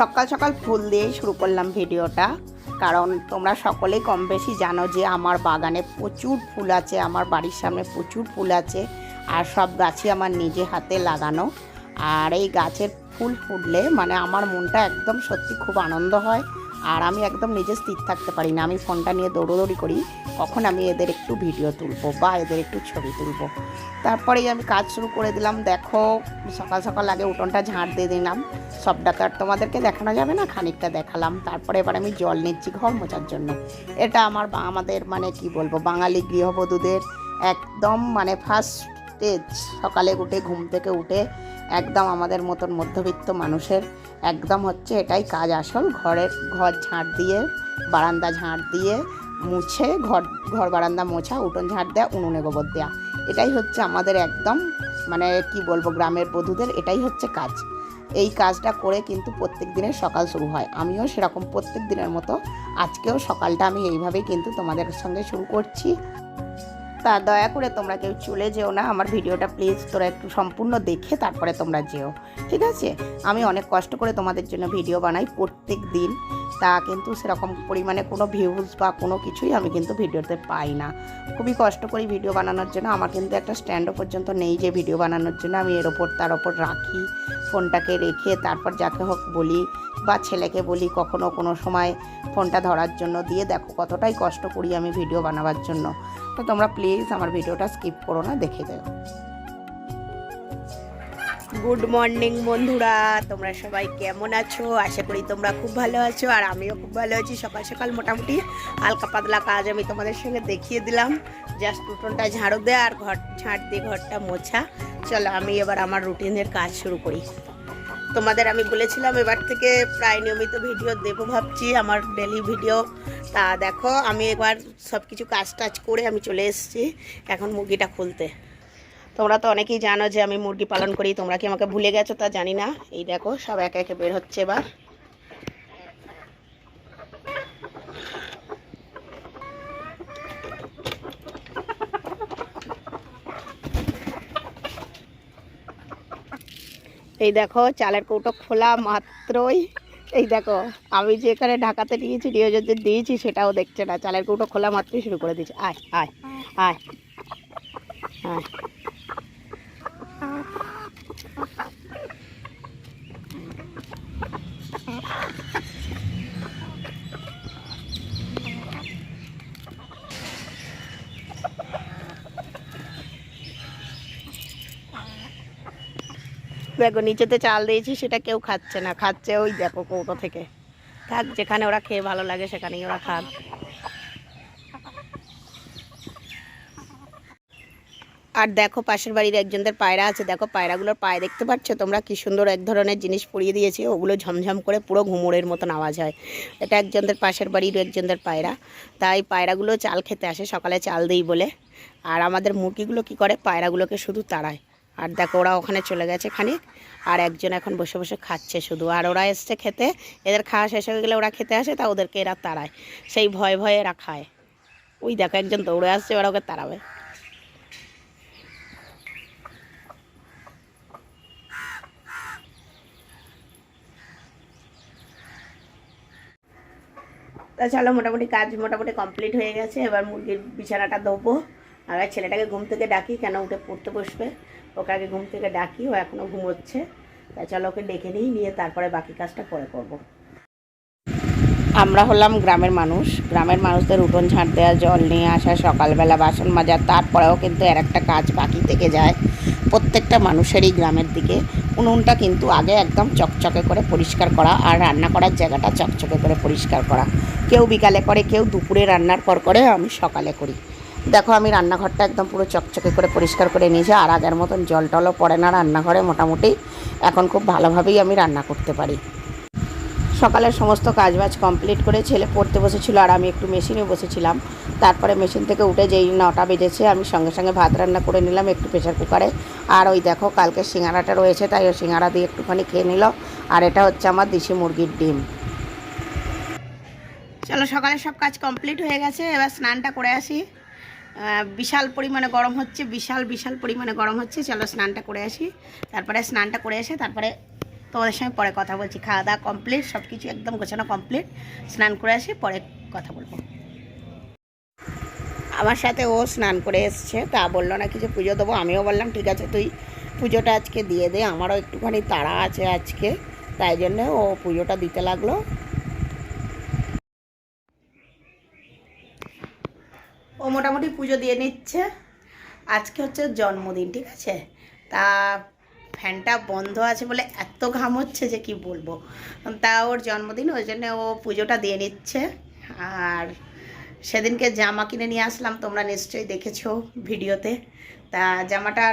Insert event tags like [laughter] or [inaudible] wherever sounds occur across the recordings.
সকাল সকাল ফুল দিয়েই শুরু করলাম ভিডিওটা। কারণ তোমরা সকলেই কম বেশি জানো যে আমার বাগানে প্রচুর ফুল আছে, আমার বাড়ির সামনে প্রচুর ফুল আছে, আর সব গাছই আমার নিজে হাতে লাগানো। আর এই গাছের ফুল ফুটলে মানে আমার মনটা একদম সত্যি খুব আনন্দ হয়। আর আমি একদম নিজে স্থির থাকতে পারি না। আমি ফোনটা নিয়ে দৌড়োদৌড়ি করি, কখন আমি এদের একটু ভিডিও তুলবো বা এদের একটু ছবি তুলবো। তারপরেই আমি কাজ শুরু করে দিলাম। দেখো, সকাল সকাল আগে উঠোনটা ঝাঁট দিয়ে দিলাম। সবটা তো আর তোমাদেরকে দেখানো যাবে না? খানিকটা দেখালাম। তারপরে এবার আমি জল নিচ্ছি ঘর মোছার জন্য। এটা আমার আমাদের মানে কি বলব, বাঙালি গৃহবধূদের একদম মানে ফার্স্ট স্টেজ সকালে উঠে, ঘুম থেকে উঠে একদম আমাদের মতন মধ্যবিত্ত মানুষের। একদম হচ্ছে এটাই কাজ আসল ঘরের ঘর ঝাঁট দিয়ে, বারান্দা ঝাঁট দিয়ে মুছে, ঘর ঘর বারান্দা মোছা, উঠোন ঝাঁট দেওয়া উনুনে গোবর দেওয়া এটাই হচ্ছে আমাদের একদম মানে কি বলব, গ্রামের বধূদের এটাই হচ্ছে কাজ। এই কাজটা করে কিন্তু প্রত্যেক দিনের সকাল শুরু হয়। আমিও সেরকম প্রত্যেক দিনের মতো আজকেও সকালটা আমি এইভাবেই কিন্তু তোমাদের সঙ্গে শুরু করছি। তা দয়া করে তোমরা কেউ চলে যেও না। আমার ভিডিওটা প্লিজ তোরা একটু সম্পূর্ণ দেখে তারপরে তোমরা যেও। ঠিক আছে? আমি অনেক কষ্ট করে তোমাদের জন্য ভিডিও বানাই প্রত্যেক দিন। তা কিন্তু সেরকম পরিমাণে কোনো ভিউজ বা কোনো কিছুই আমি কিন্তু ভিডিওতে পাই না। খুবই কষ্ট করি ভিডিও বানানোর জন্য। আমার কিন্তু একটা স্ট্যান্ডও পর্যন্ত নেই যে ভিডিও বানানোর জন্য। আমি এর ওপর তার ওপর রাখি। ফোনটাকে রেখে তারপর যাকে হোক বলি বা ছেলেকে বলি কখনো কোনো সময় ফোনটা ধরার জন্য দিয়ে দেখো কতটাই কষ্ট করি আমি ভিডিও বানাবার জন্য। তো তোমরা প্লিজ আমার ভিডিওটা স্কিপ করো না, দেখে দেও গুড মর্নিং বন্ধুরা। তোমরা সবাই কেমন আছো? আশা করি তোমরা খুব ভালো আছো, আর আমিও খুব ভালো আছি। সকাল সকাল মোটামুটি হালকা পাতলা কাজ আমি তোমাদের সঙ্গে দেখিয়ে দিলাম। জাস্ট উঠোনটা ঝাড়ু দেয় আর ঘর, ঝাড় দিয়ে ঘরটা মোছা। চলো, আমি এবার আমার রুটিনের কাজ শুরু করি। তোমাদের আমি বলেছিলাম এবার থেকে প্রায় নিয়মিত ভিডিও দেবো ভাবছি। আমার ডেলি ভিডিও তা দেখো, আমি এবার সব কিছু কাজ টাজ করে আমি চলে এসেছি এখন মুরগিটা খুলতে। তোমরা তো অনেকেই জানো যে আমি মুরগি পালন করি, তোমরা কি আমাকে ভুলে গেছো তা জানি না। এই দেখো, সব একে একে বের হচ্ছে এবার। এই দেখো, চালের কৌটো খোলা মাত্রই। এই দেখো, আমি যে এখানে ঢাকাতে নিয়েছি নিয়োজনদের দিয়েছি, সেটাও দেখছে না। চালের কৌটো খোলা মাত্রই শুরু করে দিয়েছি। আয় আয় আয় আয়। দেখো, নিচেতে চাল দিয়েছি, সেটা কেউ খাচ্ছে না। খাচ্ছে ওই দেখো কৌটো থেকে। থাক, যেখানে ওরা খেয়ে ভালো লাগে, সেখানেই ওরা খাক। আর দেখো, পাশের বাড়ির একজনদের পায়রা আছে। দেখো, পায়রাগুলোর পায়ে দেখতে পাচ্ছ তোমরা? কি সুন্দর এক ধরনের জিনিস পরিয়ে দিয়েছে। ওগুলো ঝমঝম করে পুরো ঘুমোরের মতন আওয়াজ হয়। এটা একজনদের পাশের বাড়ির একজনদের পায়রা। তাই পায়রাগুলো চাল খেতে আসে, সকালে চাল দিই বলে। আর আমাদের মুরগিগুলো কি করে? পায়রাগুলোকে শুধু তাড়ায়। আর দেখো, ওরা ওখানে চলে গেছে খানিক, আর একজন এখন বসে বসে খাচ্ছে শুধু। আর ওরা এসছে খেতে, এদের খাওয়া শেষ হয়ে গেলে ওরা খেতে আসে, তা ওদেরকে এরা তাড়ায়। সেই ভয়ে ভয়ে এরা খায়। ওই দেখো, একজন দৌড়ে আসছে ওরা ওকে তাড়াবে। তা চলো, মোটামুটি কাজ মোটামুটি কমপ্লিট হয়ে গেছে। এবার মুরগির বিছানাটা দেবো আর ছেলেটাকে ঘুম থেকে ডাকি, কেন উঠে পড়তে বসবে। ওকে আগে ঘুম থেকে ডাকি, ও এখনও ঘুমোচ্ছে। তা চলো ওকে ডেকে নিই, নিয়ে তারপরে বাকি কাজটা পরে করব। আমরা হলাম গ্রামের মানুষ। গ্রামের মানুষদের উঠোন ঝাড় দেওয়া, জল নিয়ে আসা, সকালবেলা বাসন মাজা, তারপরেও কিন্তু আর একটা কাজ বাকি থেকে যায় প্রত্যেকটা মানুষেরই গ্রামের দিকে। উনুনটা কিন্তু আগে একদম চকচকে করে পরিষ্কার করা আর রান্না করার জায়গাটা চকচকে করে পরিষ্কার করা। কেউ বিকালে করে, কেউ দুপুরে রান্নার পর করে আমি সকালে করি। দেখো, আমি রান্নাঘরটা একদম পুরো চকচকে করে পরিষ্কার করে নিয়েছি, আর আগের মতন জল টলও পড়ে না রান্নাঘরে মোটামুটি। এখন খুব ভালোভাবেই আমি রান্না করতে পারি। সকালের সমস্ত কাজবাজ কমপ্লিট করে ছেলে পড়তে বসেছিল, আর আমি একটু মেশিনে বসেছিলাম। তারপরে মেশিন থেকে উঠে যেই নটা বেজেছে, আমি সঙ্গে সঙ্গে ভাত রান্না করে নিলাম একটু প্রেশার কুকারে। আর ওই দেখো, কালকে সিঙ্গারাটা রয়েছে, তাই ওই সিঙ্গারা দিয়ে একটুখানি খেয়ে নিল। আর এটা হচ্ছে আমার দেশি মুরগির ডিম। চলো সকালে সব কাজ কমপ্লিট হয়ে গেছে, এবার স্নানটা করে আসি। বিশাল পরিমাণে গরম হচ্ছে, বিশাল বিশাল পরিমাণে গরম হচ্ছে। চলো স্নানটা করে আসি। তারপরে স্নানটা করে এসে তারপরে তোমাদের সঙ্গে পরে কথা বলছি। খাওয়া দাওয়া কমপ্লিট সব কিছু একদম গোছানো কমপ্লিট স্নান করে আসি, পরে কথা বলব। আমার সাথে ও স্নান করে এসছে, তা বলল না কিছু পুজো দেবো, আমিও বললাম, ঠিক আছে, তুই পুজোটা আজকে দিয়ে দে, আমারও একটুখানি তাড়া আছে আজকে। তাই জন্যে ও পুজোটা দিতে লাগল। মোটামুটি পুজো দিয়ে নিচ্ছে। আজকে হচ্ছে জন্মদিন, ঠিক আছে? তা ফ্যানটা বন্ধ আছে বলে এত ঘাম হচ্ছে যে কি বলব? তা ওর জন্মদিন, ওই জন্য ও পুজোটা দিয়ে নিচ্ছে। আর সেদিনকে জামা কিনে নিয়ে আসলাম, তোমরা নিশ্চয়ই দেখেছ ভিডিওতে। তা জামাটা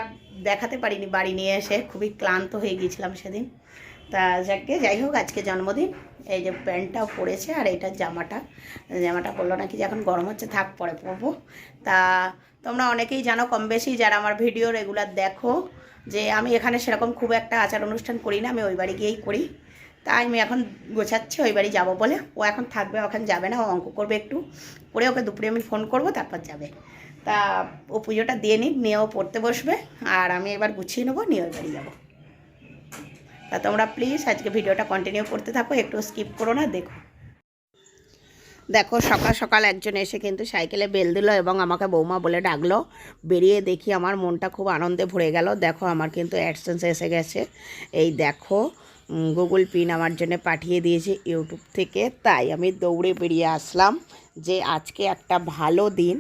দেখাতে পারিনি বাড়ি নিয়ে এসে, খুবই ক্লান্ত হয়ে গিয়েছিলাম সেদিন। তা যাকে, যাই হোক আজকে জন্মদিন। এই যে প্যান্টটাও পরেছে আর এইটা জামাটা। জামাটা পরলো নাকি যে এখন গরম হচ্ছে, থাক পরে পরবো। তা তোমরা অনেকেই জানো কম বেশি যারা আমার ভিডিও রেগুলার দেখো, যে আমি এখানে সেরকম খুব একটা আচার অনুষ্ঠান করি না, আমি ওই বাড়ি গিয়েই করি। তাই আমি এখন গোছাচ্ছি, ওই বাড়ি যাব বলে। ও এখন থাকবে ওখানে যাবে না, ও অঙ্ক করবে একটু। করে ওকে দুপুরে আমি ফোন করব, তারপর যাবে। তা ও পুজোটা দিয়ে নিক, নিয়ে ও পড়তে বসবে। আর আমি এবার গুছিয়ে নেব, নিয়ে ওই বাড়ি যাব। তা তোমরা প্লিজ আজকে ভিডিওটা কন্টিনিউ করতে থাকো, একটু স্কিপ করো না, দেখো। দেখো, সকাল সকাল একজন এসে কিন্তু সাইকেলে বেল দিল এবং আমাকে বৌমা বলে ডাকলো। বেরিয়ে দেখি আমার মনটা খুব আনন্দে ভরে গেল। দেখো, আমার কিন্তু অ্যাডসেন্স এসে গেছে। এই দেখো গুগল পিন আমার জন্য পাঠিয়ে দিয়েছে ইউটিউব থেকে। তাই আমি দৌড়ে বেরিয়ে আসলাম যে আজকে একটা ভালো দিন।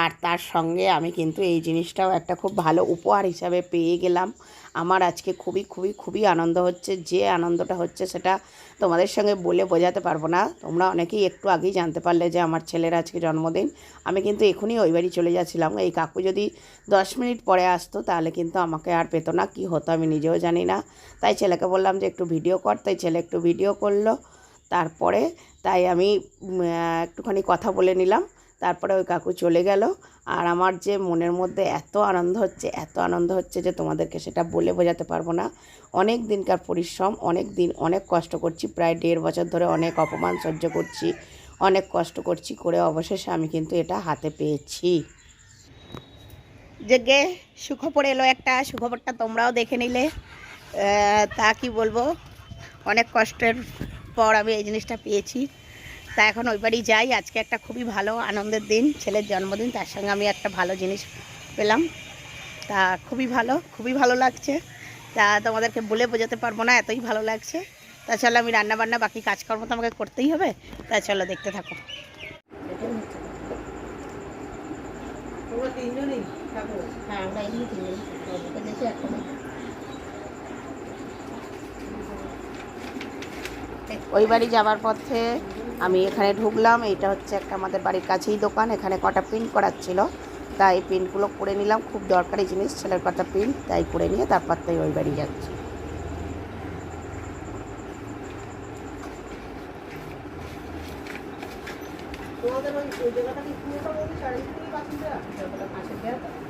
আর তার সঙ্গে আমি কিন্তু এই জিনিসটাও একটা খুব ভালো উপহার হিসাবে পেয়ে গেলাম। আমার আজকে খুবই খুবই খুবই আনন্দ হচ্ছে। যে আনন্দটা হচ্ছে সেটা তোমাদের সঙ্গে বলে বোঝাতে পারব না। তোমরা অনেকেই একটু আগেই জানতে পারলে যে আমার ছেলের আজকে জন্মদিন। আমি কিন্তু এখনই ওই বাড়ি চলে যাচ্ছিলাম। এই কাকু যদি দশ মিনিট পরে আসতো তাহলে কিন্তু আমাকে আর পেতো না। কী হতো আমি নিজেও জানি না। তাই ছেলেকে বললাম যে একটু ভিডিও কর। তাই ছেলে একটু ভিডিও করল। তারপরে তাই আমি একটুখানি কথা বলে নিলাম। তারপরে ওই কাকু চলে গেল। আর আমার যে মনের মধ্যে এত আনন্দ হচ্ছে, এত আনন্দ হচ্ছে যে তোমাদেরকে সেটা বলে বোঝাতে পারব না। অনেক দিনকার পরিশ্রম, অনেক দিন অনেক কষ্ট করছি, প্রায় দেড় বছর ধরে অনেক অপমান সহ্য করছি, অনেক কষ্ট করছি করে অবশেষে আমি কিন্তু এটা হাতে পেয়েছি। যে গে সুখবর এলো একটা, সুখবরটা তোমরাও দেখে নিলে। তা কি বলব? অনেক কষ্টের পর আমি এই জিনিসটা পেয়েছি। তা এখন ওই বাড়ি যাই। আজকে একটা খুবই ভালো আনন্দের দিন ছেলের জন্মদিন তার সঙ্গে আমি একটা ভালো জিনিস পেলাম। তা খুবই ভালো খুবই ভালো লাগছে। তা তোমাদেরকে বলে বোঝাতে পারব না এতই ভালো লাগছে। তা চলো আমি রান্না বান্না বাকি কাজকর্ম তো আমাকে করতেই হবে। তা চলো দেখতে থাকো। হ্যাঁ ওই বাড়ি যাবার পথে আমি এখানে ঢুকলাম এটা হচ্ছে একটা আমাদের বাড়ির কাছেই দোকান, এখানে কটা প্রিন্ট করার ছিল। তাই প্রিন্টগুলো করে নিলাম, খুব দরকারি জিনিস, ছেলের কটা প্রিন্ট তাই করে নিয়ে তারপর তাই ওই বাড়ি যাচ্ছি। তোমাদের ওই জায়গাটা কি পুরোটা বলতে চারিদিক থেকে না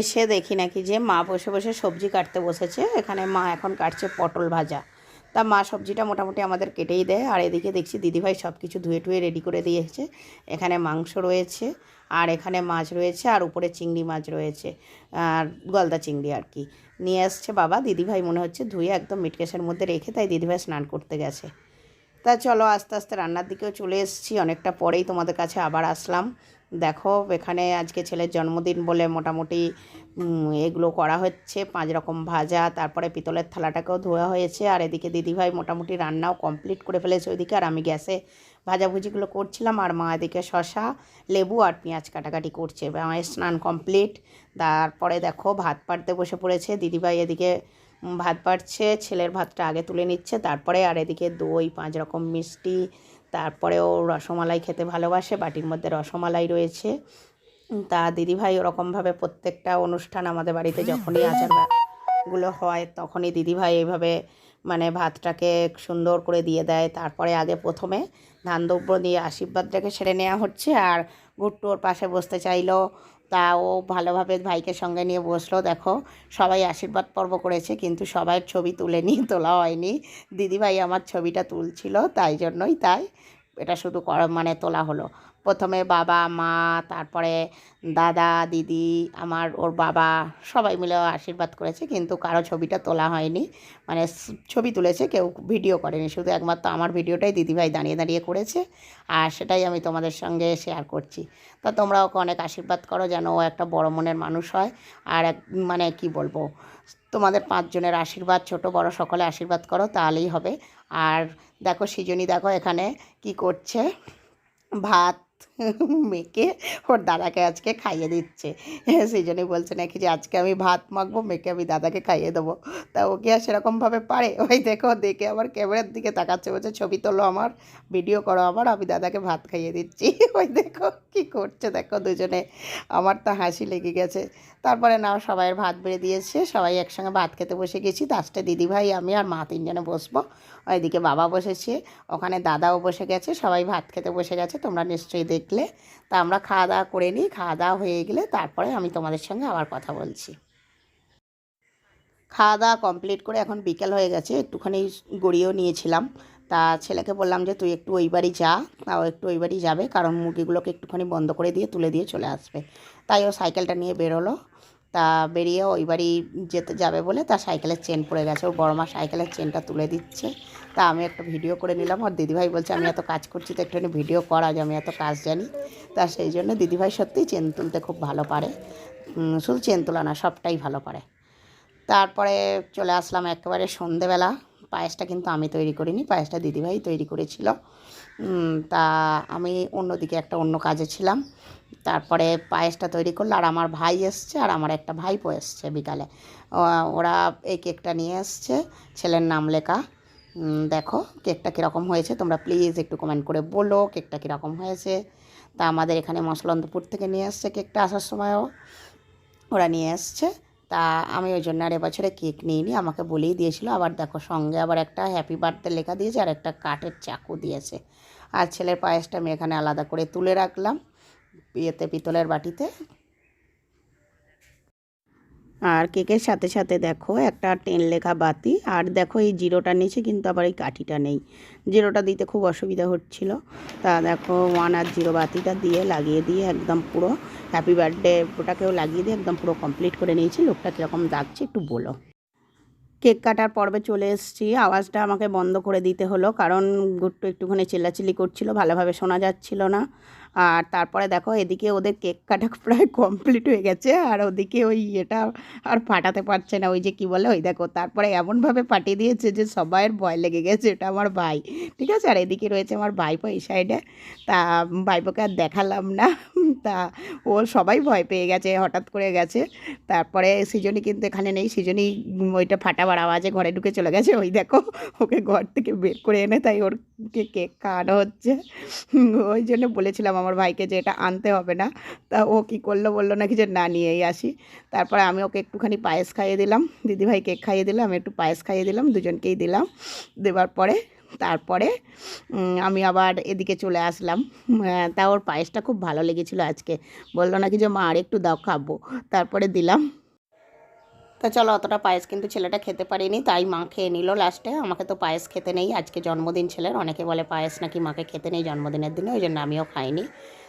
এসে দেখি নাকি যে মা বসে বসে সবজি কাটতে বসেছে। এখানে মা এখন কাটছে পটল ভাজা। তা মা সবজিটা মোটামুটি আমাদের কেটেই দেয়। আর এদিকে দেখছি দিদিভাই সব কিছু ধুয়ে টুয়ে রেডি করে দিয়েছে। এখানে মাংস রয়েছে, আর এখানে মাছ রয়েছে, আর উপরে চিংড়ি মাছ রয়েছে। আর গলদা চিংড়ি আর কি। নিয়ে আসছে বাবা। দিদিভাই মনে হচ্ছে ধুয়ে একদম মিটকেশের মধ্যে রেখে তাই দিদিভাই স্নান করতে গেছে। তা চলো আস্তে আস্তে রান্নার দিকেও চলে এসেছি। অনেকটা পরেই তোমাদের কাছে আবার আসলাম। দেখো, এখানে আজকে ছেলের জন্মদিন বলে মোটামুটি এগুলো করা হচ্ছে। পাঁচ রকম ভাজা, তারপরে পিতলের থালাটাকেও ধোয়া হয়েছে। আর এদিকে দিদিভাই মোটামুটি রান্নাও কমপ্লিট করে ফেলেছে ওইদিকে। আর আমি গ্যাসে ভাজাভুজিগুলো করছিলাম। আর মা এদিকে শশা লেবু আর পেঁয়াজ কাটাকাটি করছে। মায়ের স্নান কমপ্লিট। তারপরে দেখো, ভাত পাড়তে বসে পড়েছে। দিদিভাই এদিকে ভাত পাড়ছে ছেলের ভাতটা আগে তুলে নিচ্ছে, তারপরে আর এদিকে দই, পাঁচ রকম মিষ্টি, তারপরেও রসমালাই খেতে ভালোবাসে, বাটির মধ্যে রসমালাই রয়েছে। তা দিদিভাই ওরকমভাবে প্রত্যেকটা অনুষ্ঠান আমাদের বাড়িতে যখনই আচারগুলো হয়, তখনই দিদিভাই এইভাবে মানে ভাতটাকে সুন্দর করে দিয়ে দেয়। তারপরে আগে প্রথমে ধান দ্রব্য দিয়ে আশীর্বাদটাকে সেরে নেওয়া হচ্ছে, আর গুট্টু ওর পাশে বসতে চাইলো তা ও ভালোভাবে ভাইকে সঙ্গে নিয়ে বসল। দেখো, সবাই আশীর্বাদ পর্ব করেছে, কিন্তু সবাই ছবি তুলে তুলেনি, [laughs] তোলা হয়নি। দিদিভাই আমার ছবিটা তুলছিল, তাই জন্যই তাই, এটা শুধু মানে তোলা হলো। প্রথমে বাবা, মা, তারপরে দাদা, দিদি, আমার ওর বাবা সবাই মিলে আশীর্বাদ করেছে, কিন্তু কারও ছবিটা তোলা হয়নি। মানে ছবি তুলেছে, কেউ ভিডিও করেনি। শুধু একমাত্র আমার ভিডিওটাই দিদিভাই দাঁড়িয়ে দাঁড়িয়ে করেছে, আর সেটাই আমি তোমাদের সঙ্গে শেয়ার করছি। তা তোমরা ওকে অনেক আশীর্বাদ করো যেন ও একটা বড় মনের মানুষ হয়, আর এক মানে কি বলব, তোমাদের পাঁচজনের আশীর্বাদ, ছোট, বড় সকলে আশীর্বাদ করো, তাহলেই হবে। আর দেখো, সৃজনী দেখো এখানে কি করছে। ভাত মেখে ওর দাদাকে আজকে খাইয়ে দিচ্ছে। সেই জন্যই বলছে নাকি যে, আজকে আমি ভাত মাখবো মেখে আমি দাদাকে খাইয়ে দেবো। তা ও কি আর সেরকমভাবে পারে? ওই দেখো, দেখে আবার ক্যামেরার দিকে তাকাচ্ছে, বলছে, ছবি তোলো আমার, ভিডিও করো আমার, আমি দাদাকে ভাত খাইয়ে দিচ্ছি। [laughs] ওই দেখো কি করছে, দেখো দুজনে। আমার তো হাসি লেগে গেছে। তারপরে না সবাইয়ের ভাত বেড়ে দিয়েছে, সবাই একসঙ্গে ভাত খেতে বসে গেছি। লাস্টে দিদিভাই, আমি আর মা তিনজনে বসবো। ওইদিকে বাবা বসেছে, ওখানে দাদাও বসে গেছে, সবাই ভাত খেতে বসে গেছে, তোমরা নিশ্চয়ই দেখলে। তা আমরা খাওয়া দাওয়া করে নিই, খাওয়া দাওয়া হয়ে গেলে তারপরে আমি তোমাদের সঙ্গে আবার কথা বলছি। খাওয়া দাওয়া কমপ্লিট করে এখন বিকেল হয়ে গেছে, একটুখানি গড়িয়েও নিয়েছিলাম। তা ছেলেকে বললাম যে, তুই একটু ওই বাড়ি যা। তাও একটু ওই বাড়ি যাবে, কারণ মুরগিগুলোকে একটুখানি বন্ধ করে দিয়ে, তুলে দিয়ে চলে আসবে। তাই ও সাইকেলটা নিয়ে বেরোলো। তা বেরিয়ে ওই বাড়ি যেতে যাবে বলে তার সাইকেলের চেন পড়ে গেছে। ওর বড় মা সাইকেলের চেনটা তুলে দিচ্ছে। তা আমি একটা ভিডিও করে নিলাম। আর দিদিভাই বলছে, আমি এত কাজ করছি তো একটুখানি ভিডিও কর, আজ আমি এত কাজ জানি। তা সেই জন্য দিদিভাই সত্যিই চেন তুলতে খুব ভালো পারে। শুধু চেন তোলা না, সবটাই ভালো পারে। তারপরে চলে আসলাম একেবারে সন্ধেবেলা। পায়েসটা কিন্তু আমি তৈরি করিনি, পায়েসটা দিদিভাই তৈরি করেছিল। তা আমি অন্যদিকে একটা অন্য কাজে ছিলাম। তারপরে পায়েসটা তৈরি করল আর আমার ভাই এসছে আর আমার একটা ভাইপো এসছে বিকালে। ওরা এই কেকটা নিয়ে এসছে, ছেলের নাম লেখা। দেখো কেকটা কীরকম হয়েছে, তোমরা প্লিজ একটু কমেন্ট করে বলো কেকটা কীরকম হয়েছে। তা আমাদের এখানে মসলন্দপুর থেকে নিয়ে এসছে কেকটা আসার সময়ও। ওরা নিয়ে এসছে। তা আমি ওই জন্য আর এবছরে কেক নিইনি, আমাকে বলেই দিয়েছিল। আবার দেখো সঙ্গে আবার একটা হ্যাপি বার্থডে লেখা দিয়েছে আর একটা কাঠের চাকু দিয়েছে। আর ছেলের পায়েসটা আমি এখানে আলাদা করে তুলে রাখলাম, ইয়েতে পিতলের বাটিতে। আর কেকের সাথে সাথে দেখো একটা টেন লেখা বাতি। আর দেখো এই জিরোটা নিচে কিন্তু আবার এই কাঠিটা নেই। জিরোটা দিতে খুব অসুবিধা হচ্ছিল। তা দেখো ওয়ান আর জিরো বাতিটা দিয়ে লাগিয়ে দিয়ে একদম পুরো হ্যাপি বার্থডে ওটাকেও লাগিয়ে দিয়ে একদম পুরো কমপ্লিট করে নিয়েছি। লোকটা কীরকম লাগছে একটু বলো। কেক কাটার পর্বে চলে এসেছি। আওয়াজটা আমাকে বন্ধ করে দিতে হলো, কারণ গুট্টু একটুখানি চিল্লাচিল্লি করছিল, ভালোভাবে শোনা যাচ্ছিল না। আর তারপরে দেখো এদিকে ওদের কেক কাটা [laughs] প্রায় কমপ্লিট হয়ে গেছে। আর ওদিকে ওই এটা আর ফাটাতে পারছে না। ওই যে কি বলে, ওই দেখো তারপরে এমনভাবে ফাটিয়ে দিয়েছে যে সবাইয়ের ভয় লেগে গেছে, এটা আমার ভাই। ঠিক আছে? আর এদিকে রয়েছে আমার ভাইপো এই সাইডে তা ভাইপোকে আর দেখালাম না। [laughs] তা ও সবাই ভয় পেয়ে গেছে, হঠাৎ করে গেছে। তারপরে সৃজনী কিন্তু এখানে নেই। সৃজনী ওইটা ফাটাবার আওয়াজে ঘরে ঢুকে চলে গেছে। ওই দেখো ওকে ঘর থেকে বের করে এনে তাই ওর কেক খাওয়ানো হচ্ছে। [laughs] ওই জন্য বলেছিলাম আমার ভাইকে যে এটা আনতে হবে না। তা ও কি করল বলল নাকি যে না, নিয়েই আসি। তারপরে আমি ওকে একটুখানি পায়েস খাইয়ে দিলাম। দিদিভাই কেক খাইয়ে দিলাম, আমি একটু পায়েস খাইয়ে দিলাম, দুজনকেই দিলাম। দেওয়ার পরে, তারপরে আমি আবার এদিকে চলে আসলাম। তা ওর পায়েসটা খুব ভালো লেগেছিলো আজকে। বলল নাকি যে, মা আর একটু দাও, খাব। তারপরে দিলাম। তা চলো অতটা পায়েস কিন্তু ছেলেটা খেতে পারিনি, তাই মা খেয়ে নিল লাস্টে আমাকে তো পায়েস খেতে নেই, আজকে জন্মদিন ছেলের, অনেকে বলে পায়েস নাকি মাকে খেতে নেই জন্মদিনের দিনে, ওই জন্য আমিও খাইনি।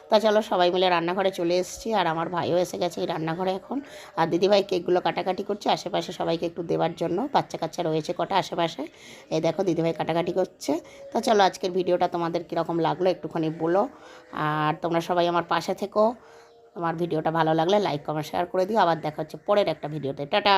তা চলো সবাই মিলে রান্নাঘরে চলে এসেছি, আর আমার ভাইও এসে গেছে এই রান্নাঘরে এখন। আর দিদিভাই কেকগুলো কাটাকাটি করছে, আশেপাশে সবাইকে একটু দেওয়ার জন্য বাচ্চা কাচ্চা রয়েছে কটা আশেপাশে। এই দেখো দিদিভাই কাটাকাটি করছে। তা চলো আজকের ভিডিওটা তোমাদের কীরকম লাগল একটুখানি বলো। আর তোমরা সবাই আমার পাশে থেকো। আমার ভিডিওটা ভালো লাগলে লাইক কমেন্ট শেয়ার করে দিও। আবার দেখা হচ্ছে পরের একটা ভিডিওতে। টাটা!